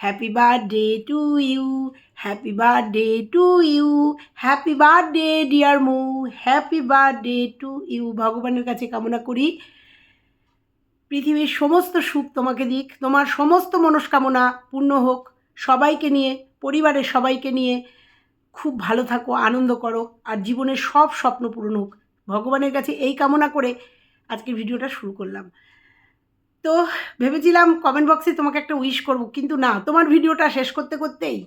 Happy birthday to you happy birthday to you happy birthday dear Mou happy birthday to you ভগবানের কাছে কামনা করি। পৃথিবীর সমস্ত সুখ তোমাকে দিক। তোমার সমস্ত মনস্কামনা পূর্ণ হোক। সবাইকে নিয়ে, পরিবারের সবাইকে নিয়ে খুব ভালো থাকো, আনন্দ করো আর জীবনের সব স্বপ্ন পূরণ হোক। ভগবানের কাছে এই কামনা করে আজকের ভিডিওটা শুরু করলাম। তো ভেবেছিলাম কমেন্ট বক্সে তোমাকে একটা উইশ করব, কিন্তু না, তোমার ভিডিওটা শেষ করতে করতেই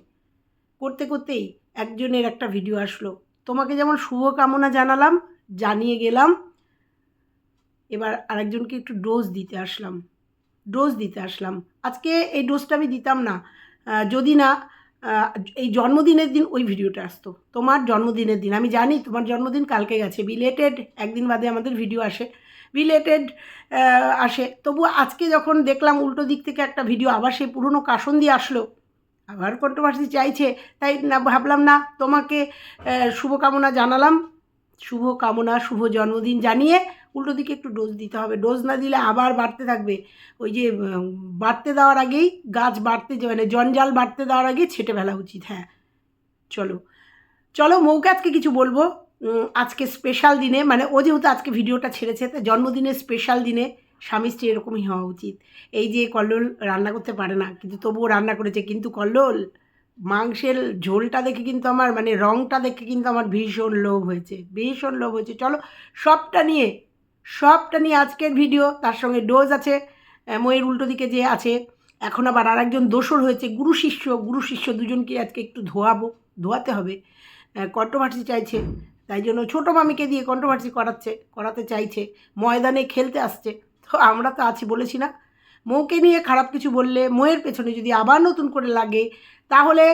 করতে করতেই একজনের একটা ভিডিও আসলো। তোমাকে যেমন শুভ কামনা জানালাম, জানিয়ে গেলাম, এবার আরেকজনকে একটু ডোজ দিতে আসলাম ডোজ দিতে আসলাম। আজকে এই ডোজটা আমি দিতাম না যদি না এই জন্মদিনের দিন ওই ভিডিওটা আসতো। তোমার জন্মদিনের দিন, আমি জানি তোমার জন্মদিন কালকে গেছে বিলেটেড একদিন বাদে আমাদের ভিডিও আসে। বিলেটেড আসে। তবু আজকে যখন দেখলাম উল্টো দিক থেকে একটা ভিডিও আবার সেই পুরনো কাশন দিয়ে আসলো, আবার কন্ট্রোভার্সি চাইছে, তাই না ভাবলাম না, তোমাকে শুভকামনা জানালাম। শুভ কামনা শুভ জন্মদিন জানিয়ে উল্টো দিকে একটু ডোজ দিতে হবে। ডোজ না দিলে আবার বাড়তে থাকবে। ওই যে বাড়তে দেওয়ার আগেই গাছ বাড়তে মানে জঞ্জাল বাড়তে দেওয়ার আগে ছেটে ফেলা উচিত হ্যাঁ। চলো। চলো, মৌকে আজকে কিছু বলব। আজকে স্পেশাল দিনে মানে ও যেহেতু আজকে ভিডিওটা ছেড়েছে, তো জন্মদিনের স্পেশাল দিনে স্বামী স্ত্রী এরকমই হওয়া উচিত। এই যে কল্লোল রান্না করতে পারে না, কিন্তু তবুও রান্না করেছে। কিন্তু কল্লোল, মাংসের ঝোলটা দেখে কিন্তু আমার মানে রঙটা দেখে কিন্তু আমার ভীষণ লোভ হয়েছে, ভীষণ লোভ হয়েছে। চলো, সবটা নিয়ে সবটা নিয়ে আজকের ভিডিও তার সঙ্গে ডোজ আছে ময়ের উল্টো দিকে যে আছে, এখন আবার আরেকজন দোসর হয়েছে, গুরু শিষ্য। গুরু শিষ্য দুজনকে আজকে একটু ধোয়াবো, ধোয়াতে হবে। কন্ট্রোভার্সি চাইছে তাই জন্য ছোটো মামিকে দিয়ে কন্ট্রোভার্সি করাচ্ছে, করাতে চাইছে, ময়দানে খেলতে আসছে। তো আমরা তো আছি বলেছি না। মৌকে নিয়ে খারাপ কিছু বললে মোয়ের পেছনে যদি আবার নতুন করে লাগে, তাহলে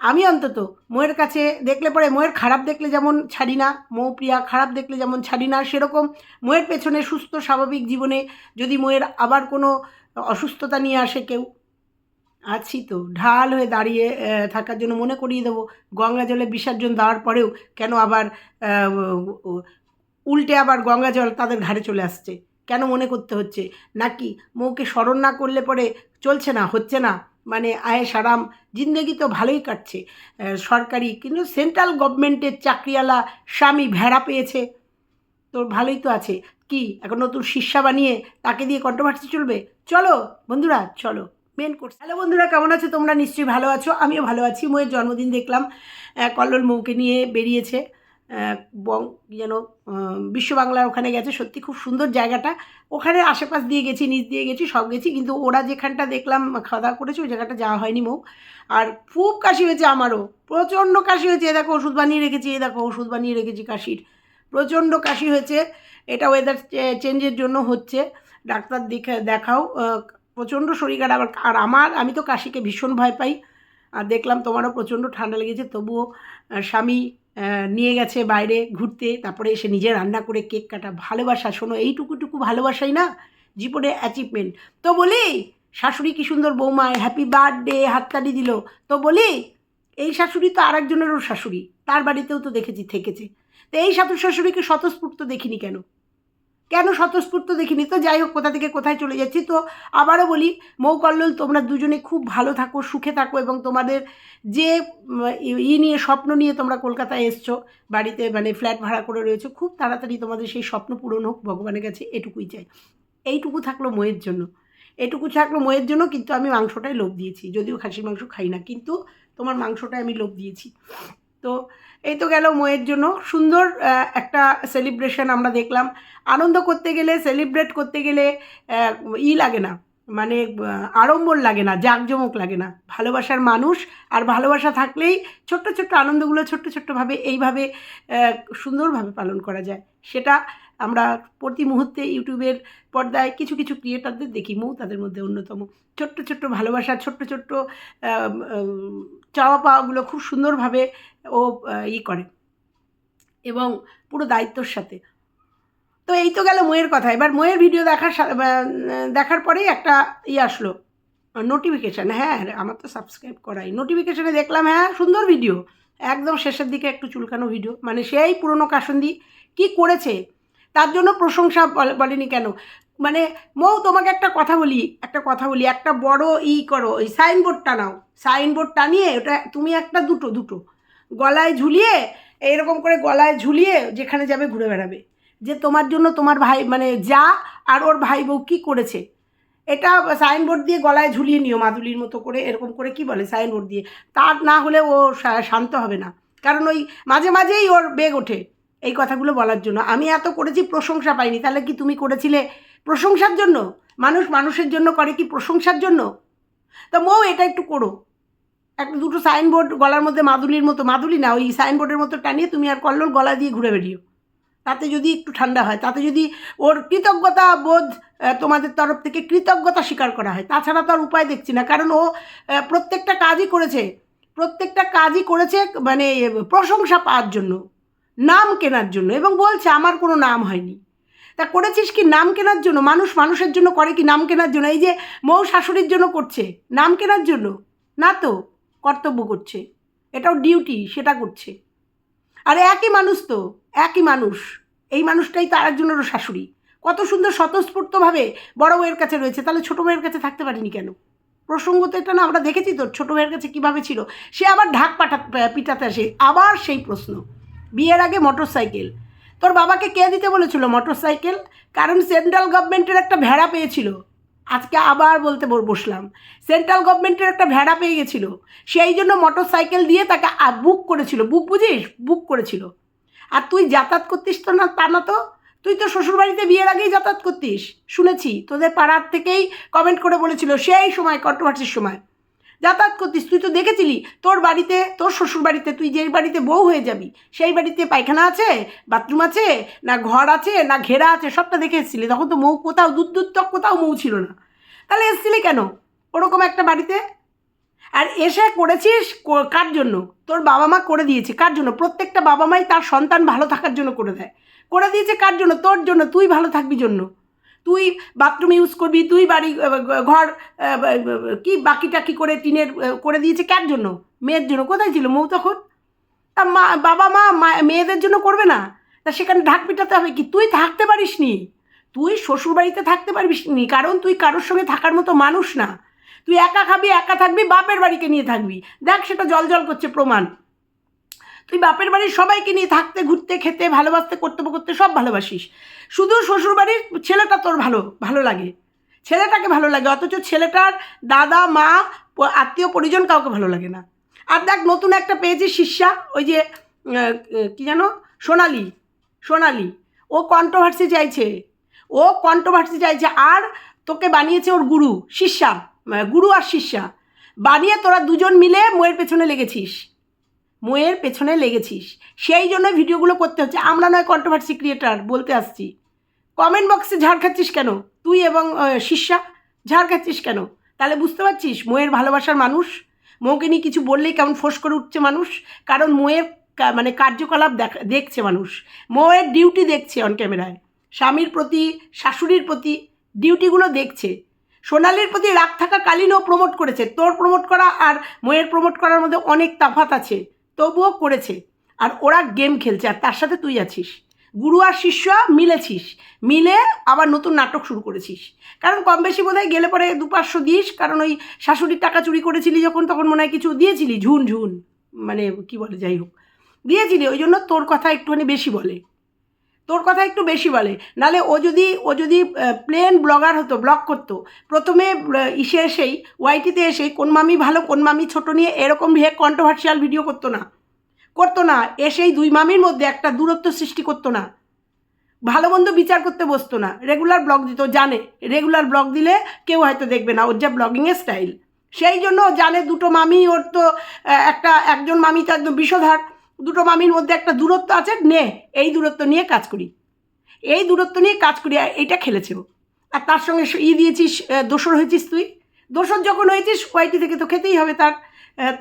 আমি অন্তত ময়ের কাছে দেখলে পরে ময়ের খারাপ দেখলে যেমন ছাড়ি না, মৌ প্রিয়া খারাপ দেখলে যেমন ছাড়ি না, সেরকম মোয়ের পেছনে সুস্থ স্বাভাবিক জীবনে যদি ময়ের আবার কোনো অসুস্থতা নিয়ে আসে কেউ আছি তো। ঢাল হয়ে দাঁড়িয়ে থাকার জন্য মনে করিয়ে দেবো। গঙ্গা জলে বিসর্জন দেওয়ার পরেও কেন আবার উল্টে আবার গঙ্গা জল তাদের ঘাড়ে চলে আসছে? কেন মনে করতে হচ্ছে? নাকি মৌকে স্মরণ না করলে পরে চলছে না, হচ্ছে না? মানে আয়েস আরাম, জিন্দগি তো ভালোই কাটছে। সরকারি কিন্তু সেন্ট্রাল গভর্নমেন্টের চাকরিওয়ালা স্বামী ভেড়া পেয়েছে। তো ভালোই তো আছে। কি, এখন নতুন শিষ্যা বানিয়ে তাকে দিয়ে কন্ট্রোভার্সি চলবে? চলো, বন্ধুরা, চলো। মেন কোর্স হ্যালো বন্ধুরা, কেমন আছো? তোমরা নিশ্চয়ই ভালো আছো। আমিও ভালো আছি। ময়ের জন্মদিন দেখলাম। কল্লোল মৌকে নিয়ে বেরিয়েছে। বং, যেন বিশ্ব বাংলার ওখানে গেছে। সত্যি খুব সুন্দর জায়গাটা। ওখানে আশেপাশ দিয়ে গেছি, নিচ দিয়ে গেছি, সব গেছি। কিন্তু ওরা যেখানটা দেখলাম, খাওয়া দাওয়া করেছে, ওই জায়গাটা যাওয়া হয়নি মৌ। আর খুব কাশি হয়েছে আমারও। প্রচণ্ড কাশি হয়েছে। এ দেখো, ওষুধ বানিয়ে রেখেছি, এ দেখো, ওষুধ বানিয়ে রেখেছি কাশির। প্রচণ্ড কাশি হয়েছে। এটা ওয়েদার চেঞ্জের জন্য হচ্ছে। ডাক্তার দেখে, দেখাও প্রচণ্ড শরীর খারাপ। আর- আর আমার, আমি তো কাশিকে ভীষণ ভয় পাই। আর দেখলাম তোমারও প্রচণ্ড ঠান্ডা লেগেছে, তবুও স্বামী নিয়ে গেছে বাইরে ঘুরতে। তারপরে এসে নিজে রান্না করে কেক কাটা। ভালোবাসা, শোনো, এইটুকুটুকু ভালোবাসাই না জীবনে অ্যাচিভমেন্ট তো বলি, শাশুড়ি কি সুন্দর বৌমায় হ্যাপি বার্থডে হাততালি দিল। তো বলি, এই শাশুড়ি তো আরেকজনেরও শাশুড়ি। তার বাড়িতেও তো দেখেছি, থেকেছে। তো এই শাশুড় শাশুড়িকে স্বতঃস্ফূর্ত দেখিনি কেন? কেন স্বতঃস্ফূর্ত দেখিনি? তো যাই হোক, কোথা থেকে কোথায় চলে যাচ্ছি? তো আবারও বলি মৌ কল্লোল তোমরা দুজনে খুব ভালো থাকো, সুখে থাকো এবং তোমাদের যে ই নিয়ে স্বপ্ন নিয়ে তোমরা কলকাতায় এসছো, বাড়িতে মানে ফ্ল্যাট ভাড়া করে রয়েছো, খুব তাড়াতাড়ি তোমাদের সেই স্বপ্ন পূরণ হোক, ভগবানের কাছে এটুকুই চাই। এইটুকু থাকল ময়ের জন্য। এটুকু থাকল ময়ের জন্য, কিন্তু আমি মাংসটাই লোভ দিয়েছি, যদিও খাসির মাংস খাই না, কিন্তু তোমার মাংসটাই আমি লোভ দিয়েছি। তো এই তো গেল মোয়ের জন্য। সুন্দর একটা সেলিব্রেশন আমরা দেখলাম। আনন্দ করতে গেলে সেলিব্রেট করতে গেলে ই লাগে না। মানে আড়ম্বর লাগে না, জাঁকজমক লাগে না। ভালোবাসার মানুষ আর ভালোবাসা থাকলেই ছোট্ট ছোট্ট আনন্দগুলো ছোট্ট ছোট্টভাবে এইভাবে সুন্দরভাবে পালন করা যায়। সেটা আমরা প্রতি মুহূর্তে ইউটিউবের পর্দায় কিছু কিছু ক্রিয়েটারদের দেখি। মৌ তাদের মধ্যে অন্যতম। ছোট্ট ছোট্ট ভালোবাসা, ছোট্ট ছোট্ট চাওয়া পাওয়াগুলো খুব সুন্দরভাবে ও ই করে এবং পুরো দায়িত্বর সাথে। তো এই তো গেল ময়ের কথা। এবার ময়ের ভিডিও দেখার দেখার পরেই একটা ই আসলো। নোটিফিকেশান হ্যাঁ আমার তো সাবস্ক্রাইব করাই। নোটিফিকেশানে দেখলাম হ্যাঁ সুন্দর ভিডিও একদম শেষের দিকে একটু চুলকানো ভিডিও মানে সেই পুরনো কাসন্দি কি করেছে? তার জন্য প্রশংসা বল- বলেনি কেন? মানে মৌ তোমাকে একটা কথা বলি, একটা কথা বলি, একটা বড় ই করো, ওই সাইনবোর্ড টানাও সাইনবোর্ড টানিয়ে ওটা, তুমি একটা দুটো দুটো। গলায় ঝুলিয়ে, এরকম করে গলায় ঝুলিয়ে যেখানে যাবে ঘুরে বেড়াবে। যে তোমার জন্য তোমার ভাই মানে যা আর ওর ভাই বউ কী করেছে। এটা সাইনবোর্ড দিয়ে গলায় ঝুলিয়ে নিও মাদুলির মতো করে, এরকম করে কি বলে সাইনবোর্ড দিয়ে। তার না হলে ও শান্ত হবে না। কারণ ওই মাঝে, মাঝেই ওর বেগ ওঠে। এই কথাগুলো বলার জন্য। আমি এত করেছি, প্রশংসা পাইনি। তাহলে কি তুমি করেছিলে প্রশংসার জন্য? মানুষ মানুষের জন্য করে কি প্রশংসার জন্য? তা মৌ, এটা একটু করো। একটা দুটো সাইনবোর্ড গলার মধ্যে মাদুলির মতো, মাদুলি না, ওই সাইনবোর্ডের মতো টানিয়ে তুমি আর কল্লোল গলা দিয়ে ঘুরে বেরিও তাতে যদি একটু ঠান্ডা হয়, তাতে যদি ওর কৃতজ্ঞতা বোধ তোমাদের তরফ থেকে কৃতজ্ঞতা স্বীকার করা হয়, তাছাড়া তো আর উপায় দেখছি না। কারণ ও প্রত্যেকটা কাজই করেছে। প্রত্যেকটা কাজই করেছে মানে প্রশংসা পাওয়ার জন্য। নাম কেনার জন্য এবং বলছে, আমার কোনো নাম হয়নি। তা করেছিস কি নাম কেনার জন্য? মানুষ মানুষের জন্য করে কি নাম কেনার জন্য? এই যে মৌ শাশুড়ির জন্য করছে, নাম কেনার জন্য? না তো, কর্তব্য করছে। এটাও ডিউটি, সেটা করছে। আর একই মানুষ তো, একই মানুষ। এই মানুষটাই তার একজনেরও শাশুড়ি। কত সুন্দর স্বতঃস্ফূর্তভাবে বড় বউয়ের কাছে রয়েছে। তাহলে ছোটো বউয়ের কাছে থাকতে পারিনি কেন? প্রসঙ্গ তো এটা না, আমরা দেখেছি তো ছোটো ভাইয়ের কাছে কীভাবে ছিল? সে আবার ঢাক পাঠা পিটাতে আসে। আবার সেই প্রশ্ন। বিয়ের আগে মোটর সাইকেল তোর বাবাকে কে দিতে বলেছিল মোটর সাইকেল কারণ সেন্ট্রাল গভর্নমেন্টের একটা ভেড়া পেয়েছিল। আজকে আবার বলতে বসলাম। সেন্ট্রাল গভর্নমেন্টের একটা ভেড়া পেয়ে গেছিল। সেই জন্য মোটর সাইকেল দিয়ে তাকে বুক করেছিল। বুক বুঝিস? বুক করেছিল। আর তুই যাতায়াত করতিস তো না তা না তো? তুই তো শ্বশুরবাড়িতে বিয়ের আগেই যাতায়াত করতিস। শুনেছি। তোদের পাড়ার থেকেই কমেন্ট করে বলেছিল। সেই সময় কন্ট্রোভার্সির সময়। যাতায়াত করতিস, তুই তো দেখেছিলি, তোর বাড়িতে, তোর শ্বশুর বাড়িতে, তুই যেই বাড়িতে বউ হয়ে যাবি, সেই বাড়িতে পায়খানা আছে, বাথরুম আছে, না ঘর আছে, না ঘেরা আছে, সবটা দেখে এসেছিলি, তখন তো মৌ কোথাও দুধ দুধ তক কোথাও মৌ ছিল না। তাহলে এসেছিলি কেন? ওরকম একটা বাড়িতে? আর এসে করেছিস কার জন্য? তোর বাবা মা করে দিয়েছে, কার জন্য? প্রত্যেকটা বাবা মাই তার সন্তান ভালো থাকার জন্য করে দেয়। করে দিয়েছে কার জন্য? তোর জন্য, তুই ভালো থাকবি জন্য। তুই বাথরুম ইউজ করবি, তুই বাড়ি ঘর কি বাকি টাকি করে টিনের করে দিয়েছে কার জন্য? মেয়ের জন্য। কোথায় ছিল মৌ তখন? তা মা, বাবা, মা, মা- মেয়েদের জন্য করবে না। তা সেখানে ঢাক পিটাতে হবে কি? তুই থাকতে পারিস নি তুই শ্বশুরবাড়িতে থাকতে পারবিস নি কারণ তুই কারোর সঙ্গে থাকার মতো মানুষ না। তুই একা খাবি, একা থাকবি, বাপের বাড়িকে নিয়ে থাকবি। দেখ সেটা জল জল করছে প্রমাণ। তুই বাপের বাড়ির সবাইকে নিয়ে থাকতে, ঘুরতে, খেতে, ভালোবাসতে কর্তব্য করতে সব ভালোবাসিস। শুধু শ্বশুরবাড়ির ছেলেটা তোর ভালো ভালো লাগে। ছেলেটাকে ভালো লাগে, অথচ ছেলেটার দাদা, মা আত্মীয়, পরিজন কাউকে ভালো লাগে না। আর দেখ, নতুন একটা পেয়েছি শিষ্যা, ওই যে কি জানো সোনালি সোনালি। ও কন্ট্রোভার্সি চাইছে। ও কন্ট্রোভার্সি চাইছে, আর তোকে বানিয়েছে ওর গুরু, শিষ্যা গুরু আর শিষ্যা। বানিয়ে তোরা দুজন মিলে মোয়ের পেছনে লেগেছিস। মোয়ের পেছনে লেগেছিস। সেই জন্য ভিডিওগুলো করতে হচ্ছে। আমরা নয় কন্ট্রোভার্সি ক্রিয়েটার বলতে আসছি। কমেন্ট বক্সে ঝাড় খাচ্ছিস কেন? তুই এবং শিষ্যা, ঝাড় খাচ্ছিস কেন? তাহলে বুঝতে পারছিস, মোয়ের ভালোবাসার মানুষ। মৌকে নিয়ে কিছু বললেই কেমন ফোঁস করে উঠছে মানুষ। কারণ মোয়ের মানে কার্যকলাপ দেখা, দেখছে মানুষ। মোয়ের ডিউটি দেখছে অন ক্যামেরায় স্বামীর প্রতি, শাশুড়ির প্রতি ডিউটিগুলো দেখছে। সোনালির প্রতি রাগ থাকাকালীনও প্রমোট করেছে। তোর প্রমোট করা আর মোয়ের প্রমোট করার মধ্যে অনেক তাফাত আছে। তবুও করেছে। আর ওরা গেম খেলছে, আর তার সাথে তুই আছিস। গুরু আর শিষ্য মিলেছিস, মিলে আবার নতুন নাটক শুরু করেছিস। কারণ কম বেশি বোধ হয় গেলে পরে দু পাঁচশো দিস, কারণ ওই শাশুড়ির টাকা চুরি করেছিলি যখন, তখন মনে হয় কিছু দিয়েছিলি ঝুন ঝুন মানে কি বলে, যাই হোক। দিয়েছিলি, ওই জন্য তোর কথা একটুখানি বেশি বলে। তোর কথা একটু বেশি বলে। নালে ও যদি ও যদি প্লেন ব্লগার হতো ব্লগ করতো, প্রথমে ইসে এসেই ওয়াইটিতে এসেই, কোন মামি ভালো, কোন মামি ছোট নিয়ে এরকম ভে কন্ট্রোভার্সিয়াল ভিডিও করতো না। করতো না, এসেই দুই মামির মধ্যে একটা দূরত্ব সৃষ্টি করতো না। ভালো মন্দ বিচার করতে বসতো না। রেগুলার ব্লগ দিত, জানে। রেগুলার ব্লগ দিলে কেউ হয়তো দেখবে না, ওর যা ব্লগিংয়ের স্টাইল সেই জন্য জানে দুটো মামি, ওর তো একটা, একজন মামি তো একদম বিষধার দুটো মামির মধ্যে একটা দূরত্ব আছে, নে, এই দূরত্ব নিয়ে কাজ করি। এই দূরত্ব নিয়ে কাজ করি এইটা খেলেছে আর তার সঙ্গে ই দিয়েছিস দোসর হয়েছিস তুই। দোসর যখন হয়েছিস, ওয়াইটি থেকে তো খেতেই হবে তার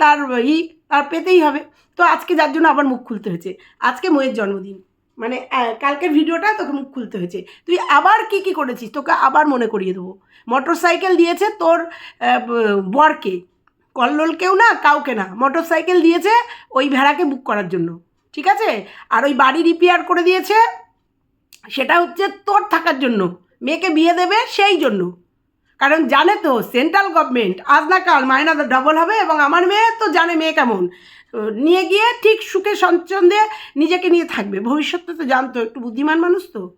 তার ই, তার পেতেই হবে। তো আজকে যার জন্য আবার মুখ খুলতে হয়েছে। আজকে মোয়ের জন্মদিন। মানে কালকের ভিডিওটা তোকে মুখ খুলতে হয়েছে। তুই আবার কি কি করেছিস, তোকে আবার মনে করিয়ে দেবো। মোটর সাইকেল দিয়েছে তোর বরকে। কল্লোলকেও না, কাউকে না। মোটর সাইকেল দিয়েছে ওই ভেড়াকে বুক করার জন্য। ঠিক আছে? আর ওই বাড়ি রিপেয়ার করে দিয়েছে। সেটা হচ্ছে তোর থাকার জন্য। মেয়েকে বিয়ে দেবে সেই জন্য। কারণ জানে তো সেন্ট্রাল গভর্নমেন্ট আজ না কাল মায়না ডবল হবে এবং আমার মেয়ে তো জানে মেয়ে কেমন। নিয়ে গিয়ে ঠিক সুখে সঞ্চন্দে নিজেকে নিয়ে থাকবে। ভবিষ্যতে তো জানতো, একটু বুদ্ধিমান মানুষ তো।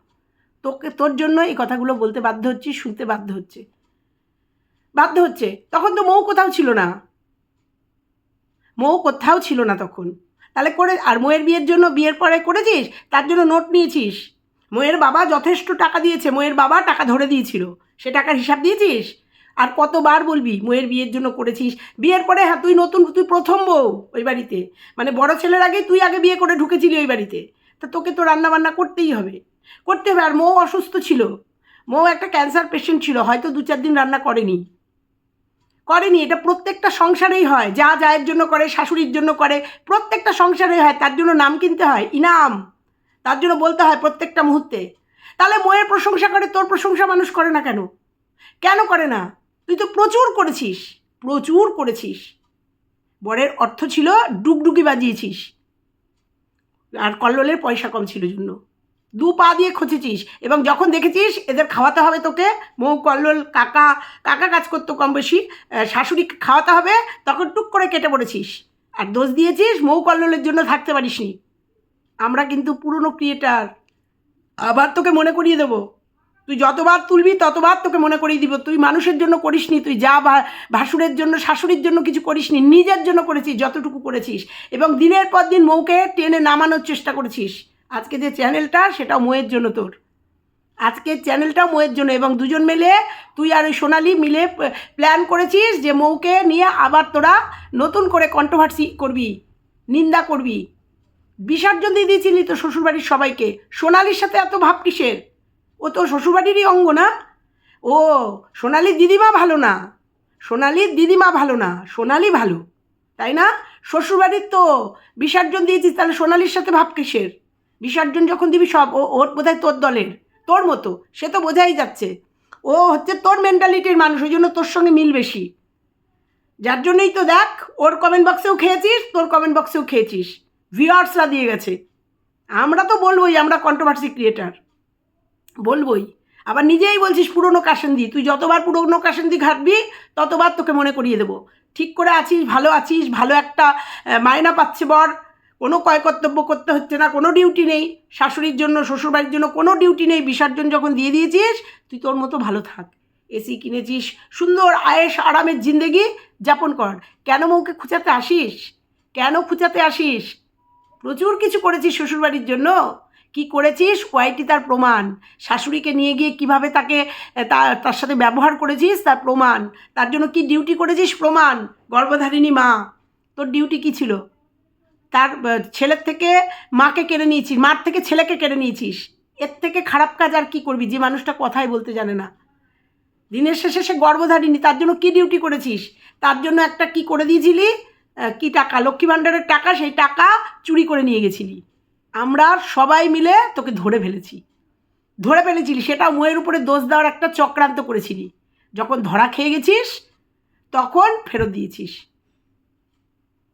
তোকে, তোর জন্য এই কথাগুলো বলতে বাধ্য হচ্ছি, শুনতে বাধ্য হচ্ছে। বাধ্য হচ্ছে। তখন তো মৌ কোথাও ছিল না। মৌ কোথাও ছিল না তখন। তাহলে করে, আর মোয়ের বিয়ের জন্য, বিয়ের পরে করেছিস? তার জন্য নোট নিয়েছিস? মোয়ের বাবা যথেষ্ট টাকা দিয়েছে, মোয়ের বাবা টাকা ধরে দিয়েছিল। সে টাকার হিসাব দিয়েছিস? আর কতবার বলবি, মোয়ের বিয়ের জন্য করেছিস? বিয়ের পরে হ্যাঁ তুই নতুন, তুই প্রথম বউ ওই বাড়িতে। মানে বড় ছেলের আগে তুই আগে বিয়ে করে ঢুকেছিলি ওই বাড়িতে। তা তোকে তো রান্না বান্না করতেই হবে। করতে হবে, আর মৌ অসুস্থ ছিল। মৌ একটা ক্যান্সার পেশেন্ট ছিল, হয়তো দু চার দিন রান্না করেনি। করেনি, এটা প্রত্যেকটা সংসারেই হয়। যা যায়ের জন্য করে, শাশুড়ির জন্য করে, প্রত্যেকটা সংসারেই হয়। তার জন্য নাম কিনতে হয়, ইনাম। তার জন্য বলতে হয় প্রত্যেকটা মুহূর্তে। তাহলে ময়ের প্রশংসা করে, তোর প্রশংসা মানুষ করে না কেন? কেন করে না? তুই তো প্রচুর করেছিস প্রচুর করেছিস। বরের অর্থ ছিল ডুগডুগি বাজিয়েছিস। আর কল্লোলের পয়সা কম ছিল জন্য। দু পা দিয়ে খুঁজেছিস এবং যখন দেখেছিস এদের খাওয়াতে হবে তোকে, মৌ, কল্লোল, কাকা কাকা কাজ করতো কম বেশি শাশুড়ি খাওয়াতে হবে, তখন টুক করে কেটে পড়েছিস। আর দোষ দিয়েছিস মৌ, কল্লোলের জন্য থাকতে পারিসনি। আমরা কিন্তু পুরনো ক্রিয়েটার আবার তোকে মনে করিয়ে দেবো। তুই যতবার তুলবি, ততবার তোকে মনে করিয়ে দিব। তুই মানুষের জন্য করিসনি, তুই যা ভাসুরের জন্য, শাশুড়ির জন্য কিছু করিসনি, নিজের জন্য করেছিস, যতটুকু করেছিস। এবং দিনের পর দিন মৌকে টেনে নামানোর চেষ্টা করেছিস। আজকে যে চ্যানেলটা, সেটাও মোয়ের জন্য তোর। আজকের চ্যানেলটাও মোয়ের জন্য এবং দুজন মিলে তুই আর ওই সোনালি মিলে প্ল্যান করেছিস যে মৌকে নিয়ে আবার তোরা নতুন করে কন্ট্রোভার্সি করবি, নিন্দা করবি। বিসর্জন দিয়ে দিয়েছিলি তো শ্বশুরবাড়ির সবাইকে। সোনালির সাথে এত ভাব কিসের? ও তো শ্বশুরবাড়িরই অঙ্গ না? ও, সোনালির দিদিমা ভালো না। সোনালির দিদিমা ভালো না, সোনালি ভালো। তাই না? শ্বশুরবাড়ির তো বিসর্জন দিয়েছিস, তাহলে সোনালির সাথে ভাব কিসের? বিসর্জন যখন দিবি সব, ও, ওর বোধহয় তোর দলের, তোর মতো, সে তো বোঝাই যাচ্ছে। ও হচ্ছে তোর মেন্টালিটির মানুষ, ওই জন্য তোর সঙ্গে মিল বেশি। যার জন্যই তো দেখ, ওর কমেন্ট বক্সেও খেয়েছিস, তোর কমেন্ট বক্সেও খেয়েছিস। ভিউয়ার্সরা দিয়ে গেছে। আমরা তো বলবোই, আমরা কন্ট্রোভার্সি ক্রিয়েটার বলবোই। আবার নিজেই বলছিস, পুরনো কাশেন্দি তুই যতবার পুরনো কাশেন্দি ঘাটবি, ততবার তোকে মনে করিয়ে দেবো। ঠিক করে আছিস, ভালো আছিস, ভালো একটা মায়না পাচ্ছে বর কোনো কয় কর্তব্য করতে হচ্ছে না, কোনো ডিউটি নেই। শাশুড়ির জন্য, শ্বশুরবাড়ির জন্য কোনো ডিউটি নেই। বিসর্জন যখন দিয়ে দিয়েছিস, তুই তোর মতো ভালো থাক। এসি কিনেছিস, সুন্দর, আয়েস, আরামের জিন্দেগি যাপন কর। কেন মৌকে খুঁচাতে আসিস? কেন খুঁচাতে আসিস? প্রচুর কিছু করেছিস শ্বশুরবাড়ির জন্য। কি করেছিস? কয়টি তার প্রমাণ। শাশুড়িকে নিয়ে গিয়ে কীভাবে তাকে তার সাথে ব্যবহার করেছিস? তার প্রমাণ। তার জন্য কি ডিউটি করেছিস? প্রমাণ। গর্ভধারিণী মা, তোর ডিউটি কি ছিল? তার ছেলের থেকে মাকে কেড়ে নিয়েছিস, মার থেকে ছেলেকে কেড়ে নিয়েছিস। এর থেকে খারাপ কাজ আর কি করবি? যে মানুষটা কথাই বলতে জানে না। দিনের শেষে সে গর্ভধারিণী, তার জন্য কি ডিউটি করেছিস? তার জন্য একটা কি করে দিয়েছিলি? কি টাকা? লক্ষ্মী ভাণ্ডারের টাকা, সেই টাকা চুরি করে নিয়ে গেছিলি। আমরা সবাই মিলে তোকে ধরে ফেলেছি। ধরে ফেলেছিলি, সেটা মোয়ের উপরে দোষ দেওয়ার একটা চক্রান্ত করেছিলি। যখন ধরা খেয়ে গেছিস, তখন ফেরত দিয়েছিস।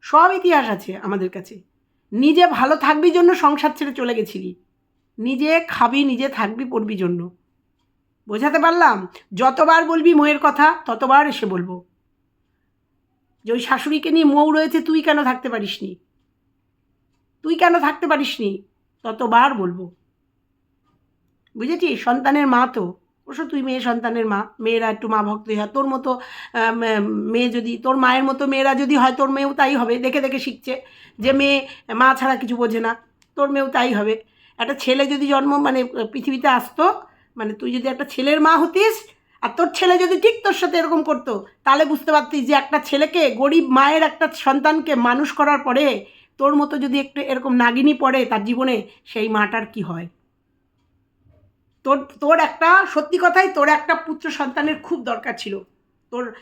সব ইতিহাস আছে আমাদের কাছে। নিজে ভালো থাকবি জন্য সংসার ছেড়ে চলে গেছিলি। নিজে খাবি, নিজে থাকবি, পড়বি জন্য। বোঝাতে পারলাম? যতবার বলবি ময়ের কথা, ততবার এসে বলব। যে ওই শাশুড়িকে নিয়ে মৌ রয়েছে, তুই কেন থাকতে পারিসনি? তুই কেন থাকতে পারিসনি? ততবার বলব। বুঝেছিস? সন্তানের মা তো। অবশ্য তুই মেয়ে সন্তানের মা, মেয়েরা একটু মা ভক্তি হয়। তোর মতো মেয়ে যদি, তোর মায়ের মতো মেয়েরা যদি হয়, তোর মেয়েও তাই হবে, দেখে দেখে শিখছে। যে মেয়ে, মা ছাড়া কিছু বোঝে না, তোর মেয়েও তাই হবে। একটা ছেলে যদি জন্ম মানে পৃথিবীতে আসতো মানে তুই যদি একটা ছেলের মা হতিস, আর তোর ছেলে যদি ঠিক তোর সাথে এরকম করতো, তাহলে বুঝতে পারতিস যে একটা ছেলেকে, গরিব মায়ের একটা সন্তানকে মানুষ করার পরে, তোর মতো যদি একটু এরকম নাগিনী পড়ে তার জীবনে, সেই মাটার কি হয়? তোর তোর একটা, সত্যি কথাই তোর একটা পুত্র সন্তানের খুব দরকার ছিল। তোর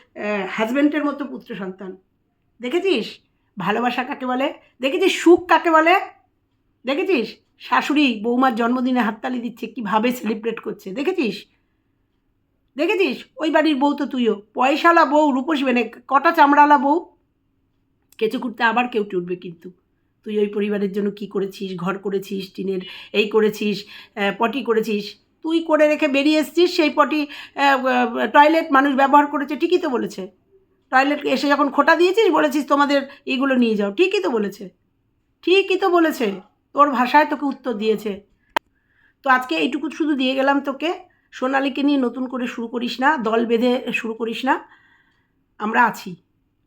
হাজব্যান্ডের মতো পুত্র সন্তান। দেখেছিস? ভালোবাসা কাকে বলে? দেখেছিস সুখ কাকে বলে? দেখেছিস? শাশুড়ি বৌমার জন্মদিনে হাততালি দিচ্ছে, কীভাবে সেলিব্রেট করছে? দেখেছিস? দেখেছিস? ওই বাড়ির বউ তো তুইও। পয়সাওয়ালা বউ, রূপসী মানে কটা চামড়াওয়ালা বউ। কেঁচু করতে আবার কেউ উঠবে কিন্তু। তুই ওই পরিবারের জন্য কি করেছিস? ঘর করেছিস? টিনের এই করেছিস? পটি করেছিস? তুই করে রেখে বেরিয়ে এসছিস, সেই পটি টয়লেট মানুষ ব্যবহার করেছে, ঠিকই তো বলেছে। টয়লেট এসে যখন খোটা দিয়েছিস, বলেছিস তোমাদের এইগুলো নিয়ে যাও, ঠিকই তো বলেছে। ঠিকই তো বলেছে, তোর ভাষায় তোকে উত্তর দিয়েছে। তো আজকে এইটুকু শুধু দিয়ে গেলাম তোকে। সোনালিকে নিয়ে নতুন করে শুরু করিস না, দল বেঁধে শুরু করিস না। আমরা আছি,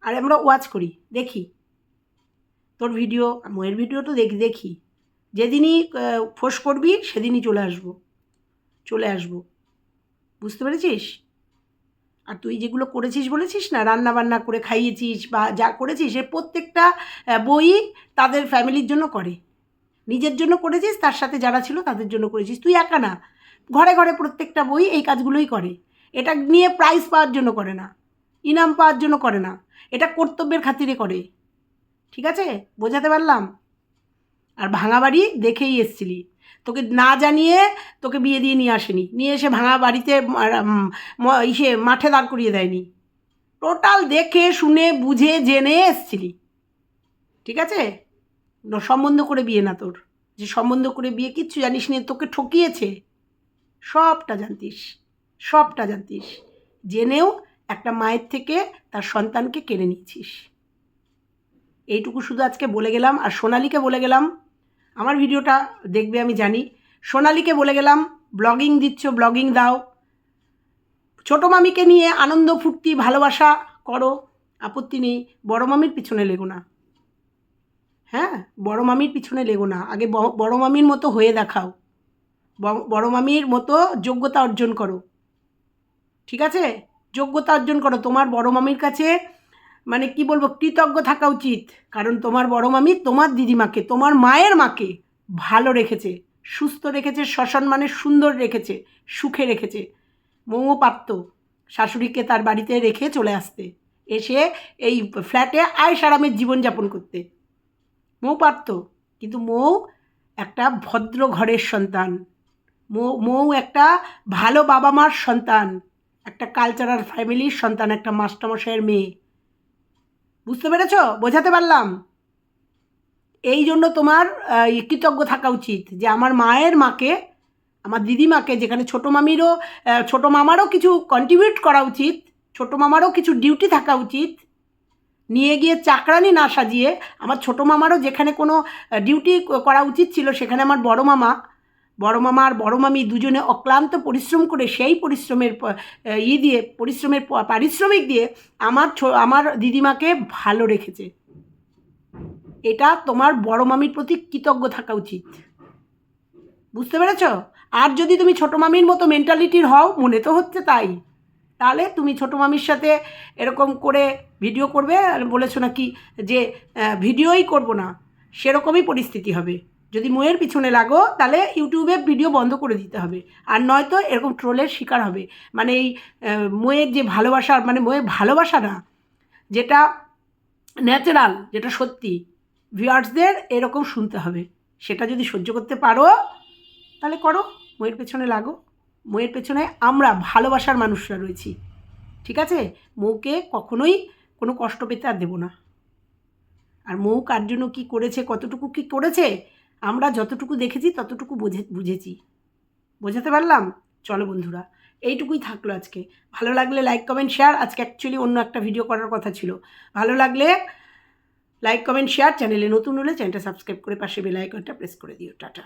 আর আমরা ওয়াচ করি, দেখি। তোর ভিডিও ময়ের ভিডিও তো দেখি দেখি। যেদিনই ফোঁস করবি, সেদিনই চলে আসব। চলে আসব। বুঝতে পেরেছিস? আর তুই যেগুলো করেছিস বলেছিস না রান্না বান্না করে খাইয়েছিস বা যা করেছিস এর প্রত্যেকটা বই তাদের ফ্যামিলির জন্য করে। নিজের জন্য করেছিস, তার সাথে যারা ছিল তাদের জন্য করেছিস। তুই একা না। ঘরে ঘরে প্রত্যেকটা বই এই কাজগুলোই করে। এটা নিয়ে প্রাইজ পাওয়ার জন্য করে না। ইনাম পাওয়ার জন্য করে না। এটা কর্তব্যের খাতিরে করে। ঠিক আছে? বোঝাতে পারলাম? আর ভাঙা বাড়ি দেখেই এসছিলি। তোকে না জানিয়ে তোকে বিয়ে দিয়ে নিয়ে আসেনি। নিয়ে এসে ভাঙা বাড়িতে ইসে মাঠে দাঁড় করিয়ে দেয়নি। টোটাল দেখে, শুনে, বুঝে, জেনে এসছিলি। ঠিক আছে? সম্বন্ধ করে বিয়ে না তোর। যে সম্বন্ধ করে বিয়ে কিচ্ছু জানিস নি, তোকে ঠকিয়েছে। সবটা জানতিস। সবটা জানতিস। জেনেও একটা মায়ের থেকে তার সন্তানকে কেড়ে নিয়েছিস। এইটুকু শুধু আজকে বলে গেলাম, আর সোনালিকে বলে গেলাম আমার ভিডিওটা দেখবে, আমি জানি। সোনালিকে বলে গেলাম, ব্লগিং দিচ্ছ, ব্লগিং দাও। ছোটো মামিকে নিয়ে আনন্দ, ফুর্তি, ভালোবাসা করো। আপত্তি নেই। বড় মামির পিছনে লেগো না। হ্যাঁ বড় মামির পিছনে লেগো না। আগে বড় মামির মতো হয়ে দেখাও। বড় মামির মতো যোগ্যতা অর্জন করো। ঠিক আছে? যোগ্যতা অর্জন করো। তোমার বড় মামির কাছে মানে কি বলব, কৃতজ্ঞ থাকা উচিত। কারণ তোমার বড় মামি তোমার দিদিমাকে, তোমার মায়ের মাকে ভালো রেখেছে, সুস্থ রেখেছে শ্মশান মানে সুন্দর রেখেছে, সুখে রেখেছে। মৌ পারত শাশুড়িকে তার বাড়িতে রেখে চলে আসতে, এসে এই ফ্ল্যাটে আয়স আরামের জীবনযাপন করতে। মৌ পারত কিন্তু মৌ একটা ভদ্র ঘরের সন্তান। মৌ একটা ভালো বাবা মার সন্তান, একটা কালচারাল ফ্যামিলির সন্তান, একটা মাস্টারমশাইয়ের মেয়ে। বুঝতে পেরেছ? বোঝাতে পারলাম। এই জন্য তোমার কৃতজ্ঞ থাকা উচিত যে আমার মায়ের মাকে, আমার দিদিমাকে, যেখানে ছোটো মামিরও ছোটো মামারও কিছু কন্ট্রিবিউট করা উচিত, ছোটো মামারও কিছু ডিউটি থাকা উচিত, নিয়ে গিয়ে চাকরানি না সাজিয়ে আমার ছোটো মামারও যেখানে কোনো ডিউটি করা উচিত ছিল সেখানে আমার বড় মামা বড় মামা আর বড় মামি দুজনে অক্লান্ত পরিশ্রম করে সেই পরিশ্রমের ই দিয়ে, পরিশ্রমের পারিশ্রমিক দিয়ে আমার আমার দিদিমাকে ভালো রেখেছে। এটা তোমার বড় মামির প্রতি কৃতজ্ঞ থাকা উচিত। বুঝতে পেরেছ? আর যদি তুমি ছোটো মামির মতো মেন্টালিটির হও, মনে তো হচ্ছে তাই। তাহলে তুমি ছোটো মামির সাথে এরকম করে ভিডিও করবে আর বলেছ নাকি যে ভিডিওই করব না। সেরকমই পরিস্থিতি হবে। যদি মোয়ের পিছনে লাগো, তাহলে ইউটিউবে ভিডিও বন্ধ করে দিতে হবে। আর নয়তো এরকম ট্রোলের শিকার হবে। মানে এই মোয়ের যে ভালোবাসা মানে মোয়ের ভালোবাসা না, যেটা ন্যাচারাল যেটা সত্যি ভিউয়ার্সদের এরকম শুনতে হবে। সেটা যদি সহ্য করতে পারো, তাহলে করো। মোয়ের পেছনে লাগো। মোয়ের পেছনে আমরা ভালোবাসার মানুষরা রয়েছি। ঠিক আছে? মৌকে কখনোই কোনো কষ্ট পেতে আর দেবো না। আর মৌ কার জন্য কী করেছে, কতটুকু কী করেছে আমরা যতটুকু দেখেছি, ততটুকু বুঝে, বুঝেছি। বোঝাতে পারলাম? চলো বন্ধুরা, এইটুকুই থাকল আজকে। ভালো লাগলে লাইক কমেন্ট শেয়ার আজকে অ্যাকচুয়ালি অন্য একটা ভিডিও করার কথা ছিল। ভালো লাগলে লাইক কমেন্ট শেয়ার চ্যানেলে নতুন হলে চ্যানেলটা সাবস্ক্রাইব করে পাশে বেল আইকনটা প্রেস করে দিও। টাটা।